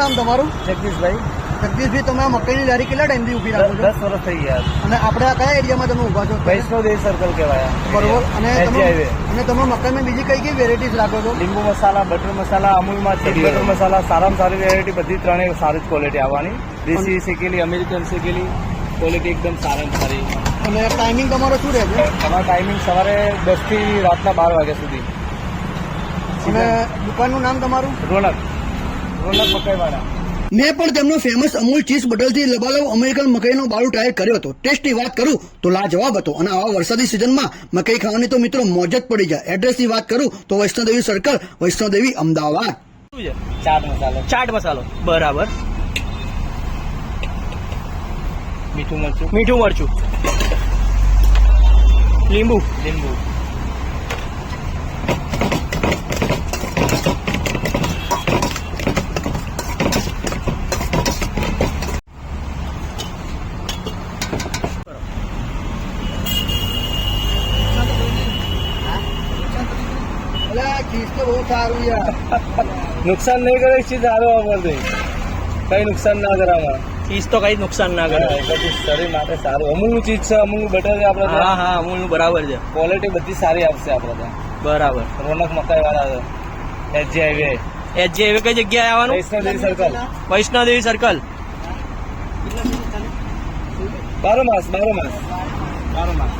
નામ તમારું? જગદીશભાઈ. જગદીશભાઈ તમે આ મકાઈની લારી કેટલા ટાઈમથી ઊભી રાખો છો? દસ વર્ષ થઈ ગયા. અને આપણે આ કયા એરિયામાં તમે ઊભા છો? વૈષ્ણો દેવી સર્કલ કહેવાય બરોબર. અને તમે અને તમે મકાઈમાં બીજી કઈ કઈ વેરાયટીઝ રાખો છો? લીંબુ મસાલા બટર મસાલા અમૂલમાં છે બટર મસાલા સારામાં સારી વેરાયટી બધી ત્રણેય સારી જ ક્વોલિટી આવવાની. દેશી શેકેલી અમેરિકન શેકેલી ક્વોલિટી એકદમ સારામાં સારી. અને ટાઈમિંગ તમારો શું રહેશે તમારો ટાઈમિંગ સવારે દસથી રાતના બાર વાગ્યા સુધી. અને દુકાનનું નામ તમારું? રોનક. રોનક મકાઈવાળા મેં પણ તેમનો ફેમસ અમૂલ ચીઝ બટલથી લબાલબ અમેરિકન મકાઈનો બાળુ ટ્રાય કર્યો હતો. ટેસ્ટની વાત કરું તો લાજવાબ હતો અને આવા વરસાદી સિઝનમાં મકાઈ ખાવાની તો મિત્રો મોજ જ પડી જાય. એડ્રેસની વાત કરું તો વૈષ્ણોદેવી સર્કલ વૈષ્ણોદેવી અમદાવાદ. ચાટ મસાલો. ચાટ મસાલો. બરાબર. મીઠું મરચું. મીઠું મરચું. લીંબુ. લીંબુ અલા ચીઝ તો બહુ સારું યાર નુકસાન નહીં કરે ચીજ સારું વાપરતી કઈ નુકસાન ના કરે આમાં. ચીજ તો કઈ જ નુકસાન ના કરે. શરીર માટે સારું. અમૂલનું ચીજ છે અમૂલનું બટર છે આપણે હા હા હા અમૂલનું બરાબર છે. ક્વોલિટી બધી સારી આપશે આપણે ત્યાં. બરાબર. રોનક મકાઈ વાળા એચજી હાઈવે એચજી હાઈવે કઈ જગ્યાએ આવવાનું? વૈષ્ણોદેવી સર્કલ વૈષ્ણોદેવી સર્કલ બારો માસ બારો માસ. બારો માસ.